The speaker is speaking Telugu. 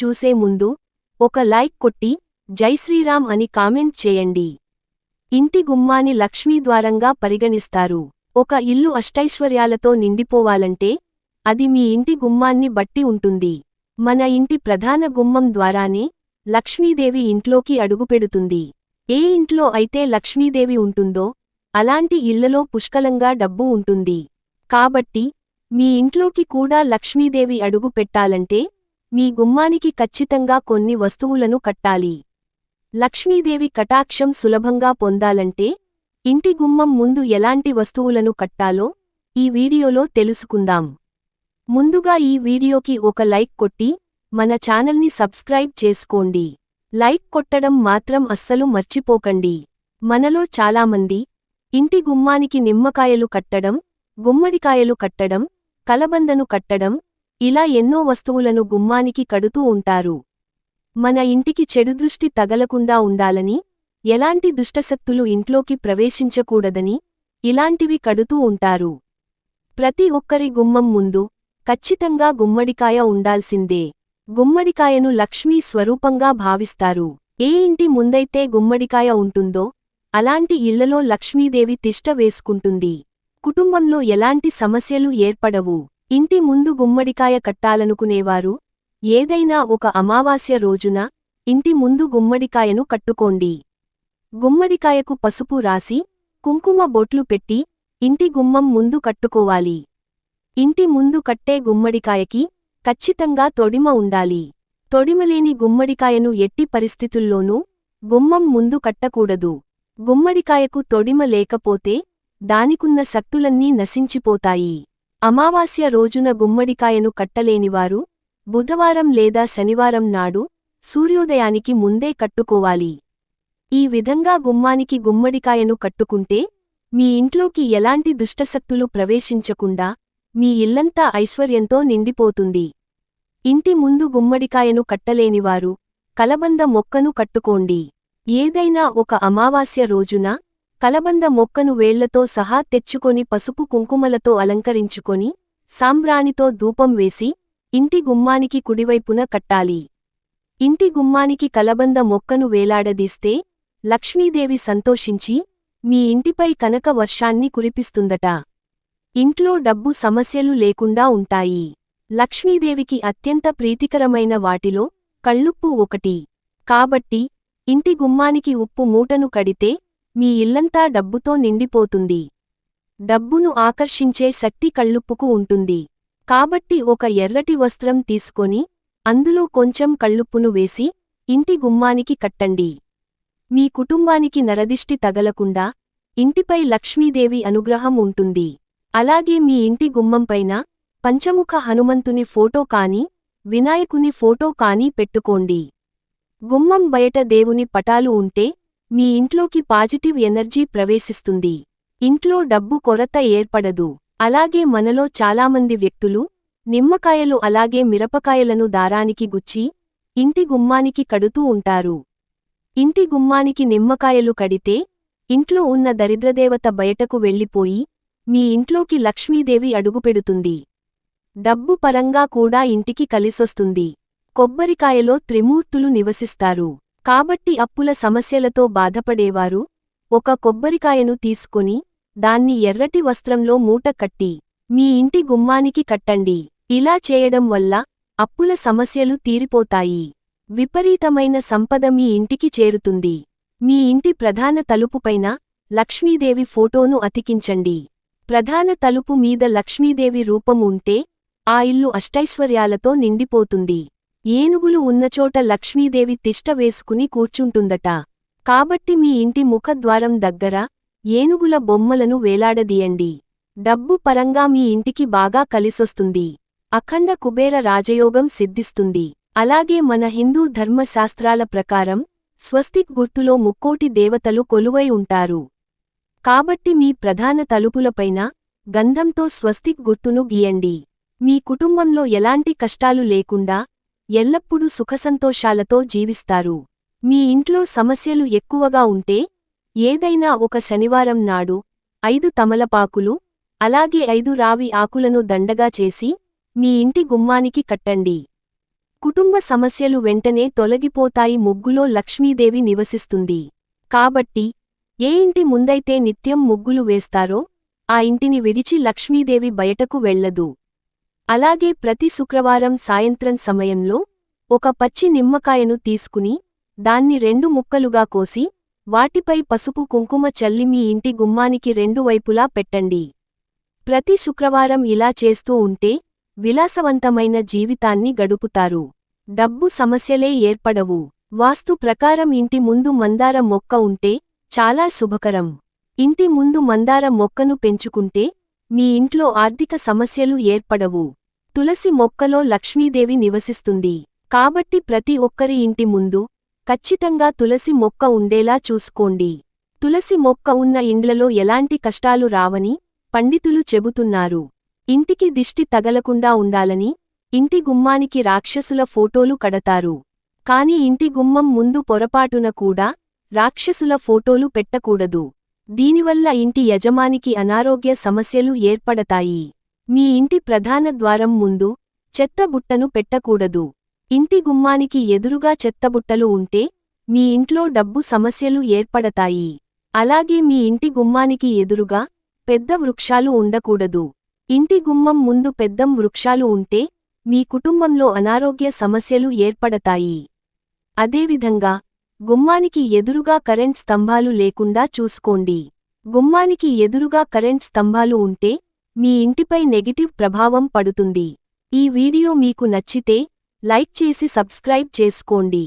చూసే ముందు ఒక లైక్ కొట్టి జై శ్రీరామ్ అని కామెంట్ చేయండి. ఇంటి గుమ్మాని లక్ష్మీద్వారంగా పరిగణిస్తారు. ఒక ఇల్లు అష్టైశ్వర్యాలతో నిండిపోవాలంటే అది మీ ఇంటి గుమ్మాన్ని బట్టి ఉంటుంది. మన ఇంటి ప్రధాన గుమ్మం ద్వారానే లక్ష్మీదేవి ఇంట్లోకి అడుగుపెడుతుంది. ఏ ఇంట్లో అయితే లక్ష్మీదేవి ఉంటుందో అలాంటి ఇళ్ళలో పుష్కలంగా డబ్బు ఉంటుంది. కాబట్టి మీ ఇంట్లోకి కూడా లక్ష్మీదేవి అడుగు పెట్టాలంటే మీ గుమ్మానికి ఖచ్చితంగా కొన్ని వస్తువులను కట్టాలి. లక్ష్మీదేవి కటాక్షం సులభంగా పొందాలంటే ఇంటి గుమ్మం ముందు ఎలాంటి వస్తువులను కట్టాలో ఈ వీడియోలో తెలుసుకుందాం. ముందుగా ఈ వీడియోకి ఒక లైక్ కొట్టి మన ఛానల్ని సబ్స్క్రైబ్ చేసుకోండి. లైక్ కొట్టడం మాత్రం అస్సలు మర్చిపోకండి. మనలో చాలామంది ఇంటి గుమ్మానికి నిమ్మకాయలు కట్టడం గుమ్మడికాయలు కట్టడం కలబందను కట్టడం ఇలా ఎన్నో వస్తువులను గుమ్మానికి కడుతూ ఉంటారు. మన ఇంటికి చెడుదృష్టి తగలకుండా ఉండాలని ఎలాంటి దుష్టశక్తులు ఇంట్లోకి ప్రవేశించకూడదని ఇలాంటివి కడుతూ ఉంటారు. ప్రతి ఒక్కరి గుమ్మం ముందు ఖచ్చితంగా గుమ్మడికాయ ఉండాల్సిందే. గుమ్మడికాయను లక్ష్మీ స్వరూపంగా భావిస్తారు. ఏ ఇంటి ముందైతే గుమ్మడికాయ ఉంటుందో అలాంటి ఇళ్ళలో లక్ష్మీదేవి తిష్ట వేసుకుంటుంది. కుటుంబంలో ఎలాంటి సమస్యలు ఏర్పడవు. ఇంటి ముందు గుమ్మడికాయ కట్టాలనుకునేవారు. ఏదైనా ఒక అమావాస్య రోజున ఇంటి ముందు గుమ్మడికాయను కట్టుకోండి. గుమ్మడికాయకు పసుపు రాసి కుంకుమ బొట్లు పెట్టి ఇంటి గుమ్మం ముందు కట్టుకోవాలి. ఇంటి ముందు కట్టే గుమ్మడికాయకి ఖచ్చితంగా తొడిమ ఉండాలి. తొడిమలేని గుమ్మడికాయను ఎట్టి పరిస్థితుల్లోనూ గుమ్మం ముందు కట్టకూడదు. గుమ్మడికాయకు తొడిమ లేకపోతే దానికున్న శక్తులన్నీ నశించిపోతాయి. అమావాస్య రోజున గుమ్మడికాయను కట్టలేనివారు బుధవారం లేదా శనివారం నాడు సూర్యోదయానికి ముందే కట్టుకోవాలి. ఈ విధంగా గుమ్మానికి గుమ్మడికాయను కట్టుకుంటే మీ ఇంట్లోకి ఎలాంటి దుష్టశక్తులు ప్రవేశించకుండా మీ ఇల్లంతా ఐశ్వర్యంతో నిండిపోతుంది. ఇంటి ముందు గుమ్మడికాయను కట్టలేనివారు కలబంద మొక్కను కట్టుకోండి. ఏదైనా ఒక అమావాస్య రోజున కలబంద మొక్కను వేళ్ళతో సహా తెచ్చుకొని పసుపు కుంకుమలతో అలంకరించుకొని సాంబ్రాణితో ధూపం వేసి ఇంటి గుమ్మానికి కుడివైపున కట్టాలి. ఇంటి గుమ్మానికి కలబంద మొక్కను వేలాడదీస్తే లక్ష్మీదేవి సంతోషించి మీ ఇంటిపై కనక వర్షాన్ని కురిపిస్తుందట. ఇంట్లో డబ్బు సమస్యలు లేకుండా ఉంటాయి. లక్ష్మీదేవికి అత్యంత ప్రీతికరమైన వాటిలో కళ్ళుప్పు ఒకటి. కాబట్టి ఇంటి గుమ్మానికి ఉప్పు మూటను కడితే మీ ఇల్లంతా డబ్బుతో నిండిపోతుంది. డబ్బును ఆకర్షించే శక్తి కళ్ళుప్పుకు ఉంటుంది. కాబట్టి ఒక ఎర్రటి వస్త్రం తీసుకొని అందులో కొంచెం కళ్ళుప్పును వేసి ఇంటి గుమ్మానికి కట్టండి. మీ కుటుంబానికి నరదిష్టి తగలకుండా ఇంటిపై లక్ష్మీదేవి అనుగ్రహం ఉంటుంది. అలాగే మీ ఇంటి గుమ్మంపైన పంచముఖ హనుమంతుని ఫోటో కాని వినాయకుని ఫోటో కాని పెట్టుకోండి. గుమ్మం బయట దేవుని పటాలు ఉంటే మీ ఇంట్లోకి పాజిటివ్ ఎనర్జీ ప్రవేశిస్తుంది. ఇంట్లో డబ్బు కొరత ఏర్పడదు. అలాగే మనలో చాలామంది వ్యక్తులు నిమ్మకాయలు అలాగే మిరపకాయలను దారానికి గుచ్చి ఇంటి గుమ్మానికి కడుతూ ఉంటారు. ఇంటి గుమ్మానికి నిమ్మకాయలు కడితే ఇంట్లో ఉన్న దరిద్రదేవత బయటకు వెళ్ళిపోయి మీ ఇంట్లోకి లక్ష్మీదేవి అడుగుపెడుతుంది. డబ్బు పరంగా కూడా ఇంటికి కలిసొస్తుంది. కొబ్బరికాయలో త్రిమూర్తులు నివసిస్తారు. కాబట్టి అప్పుల సమస్యలతో బాధపడేవారు. ఒక కొబ్బరికాయను తీసుకొని దాన్ని ఎర్రటి వస్త్రంలో మూట కట్టి మీ ఇంటి గుమ్మానికి కట్టండి. ఇలా చేయడం వల్ల అప్పుల సమస్యలు తీరిపోతాయి. విపరీతమైన సంపద మీ ఇంటికి చేరుతుంది. మీ ఇంటి ప్రధాన తలుపుపైన లక్ష్మీదేవి ఫోటోను అతికించండి. ప్రధాన తలుపు మీద లక్ష్మీదేవి రూపం ఉంటే ఆ ఇల్లు అష్టైశ్వర్యాలతో నిండిపోతుంది. ఏనుగులు ఉన్నచోట లక్ష్మీదేవి తిష్ట వేసుకుని కూర్చుంటుందట. కాబట్టి మీ ఇంటి ముఖద్వారం దగ్గర ఏనుగుల బొమ్మలను వేలాడదీయండి. డబ్బు పరంగా మీ ఇంటికి బాగా కలిసొస్తుంది. అఖండ కుబేర రాజయోగం సిద్ధిస్తుంది. అలాగే మన హిందూ ధర్మశాస్త్రాల ప్రకారం స్వస్తిక్ గుర్తులో ముక్కోటి దేవతలు కొలువై ఉంటారు. కాబట్టి మీ ప్రధాన తలుపులపైన గంధంతో స్వస్తిక్ గుర్తును గీయండి. మీ కుటుంబంలో ఎలాంటి కష్టాలు లేకుండా ఎల్లప్పుడూ సుఖసంతోషాలతో జీవిస్తారు. మీ ఇంట్లో సమస్యలు ఎక్కువగా ఉంటే ఏదైనా ఒక శనివారం నాడు ఐదు తమలపాకులు అలాగే ఐదు రావి ఆకులను దండగా చేసి మీ ఇంటి గుమ్మానికి కట్టండి. కుటుంబ సమస్యలు వెంటనే తొలగిపోతాయి. ముగ్గులో లక్ష్మీదేవి నివసిస్తుంది. కాబట్టి ఏ ఇంటి ముందైతే నిత్యం ముగ్గులు వేస్తారో ఆ ఇంటిని విడిచి లక్ష్మీదేవి బయటకు వెళ్ళదు. అలాగే ప్రతి శుక్రవారం సాయంత్రం సమయంలో ఒక పచ్చి నిమ్మకాయను తీసుకుని దాన్ని రెండు ముక్కలుగా కోసి వాటిపై పసుపు కుంకుమ చల్లి మీ ఇంటి గుమ్మానికి రెండు వైపులా పెట్టండి. ప్రతి శుక్రవారం ఇలా చేస్తూ ఉంటే విలాసవంతమైన జీవితాన్ని గడుపుతారు. డబ్బు సమస్యలే ఏర్పడవు. వాస్తు ప్రకారం ఇంటి ముందు మందార మొక్క ఉంటే చాలా శుభకరం. ఇంటి ముందు మందార మొక్కను పెంచుకుంటే మీ ఇంట్లో ఆర్థిక సమస్యలు ఏర్పడవు. తులసి మొక్కలో లక్ష్మీదేవి నివసిస్తుంది. కాబట్టి ప్రతి ఒక్కరి ఇంటి ముందు ఖచ్చితంగా తులసి మొక్క ఉండేలా చూసుకోండి. తులసి మొక్క ఉన్న ఇండ్లలో ఎలాంటి కష్టాలు రావని పండితులు చెబుతున్నారు. ఇంటికి దిష్టి తగలకుండా ఉండాలని ఇంటి గుమ్మానికి రాక్షసుల ఫోటోలు కడతారు. కాని ఇంటి గుమ్మం ముందు పొరపాటున కూడా రాక్షసుల ఫోటోలు పెట్టకూడదు. దీనివల్ల ఇంటి యజమానికి అనారోగ్య సమస్యలు ఏర్పడతాయి. మీ ఇంటి ప్రధాన ద్వారం ముందు చెత్తబుట్టను పెట్టకూడదు. ఇంటి గుమ్మానికి ఎదురుగా చెత్తబుట్టలు ఉంటే మీ ఇంట్లో డబ్బు సమస్యలు ఏర్పడతాయి. అలాగే మీ ఇంటి గుమ్మానికి ఎదురుగా పెద్ద వృక్షాలు ఉండకూడదు. ఇంటి గుమ్మం ముందు పెద్దం వృక్షాలు ఉంటే మీ కుటుంబంలో అనారోగ్య సమస్యలు ఏర్పడతాయి. అదేవిధంగా గుమ్మానికి ఎదురుగా కరెంట్ స్తంభాలు లేకుండా చూసుకోండి. గుమ్మానికి ఎదురుగా కరెంట్ స్తంభాలు ఉంటే మీ ఇంటిపై నెగిటివ్ ప్రభావం పడుతుంది. ఈ వీడియో మీకు నచ్చితే లైక్ చేసి సబ్స్క్రైబ్ చేసుకోండి.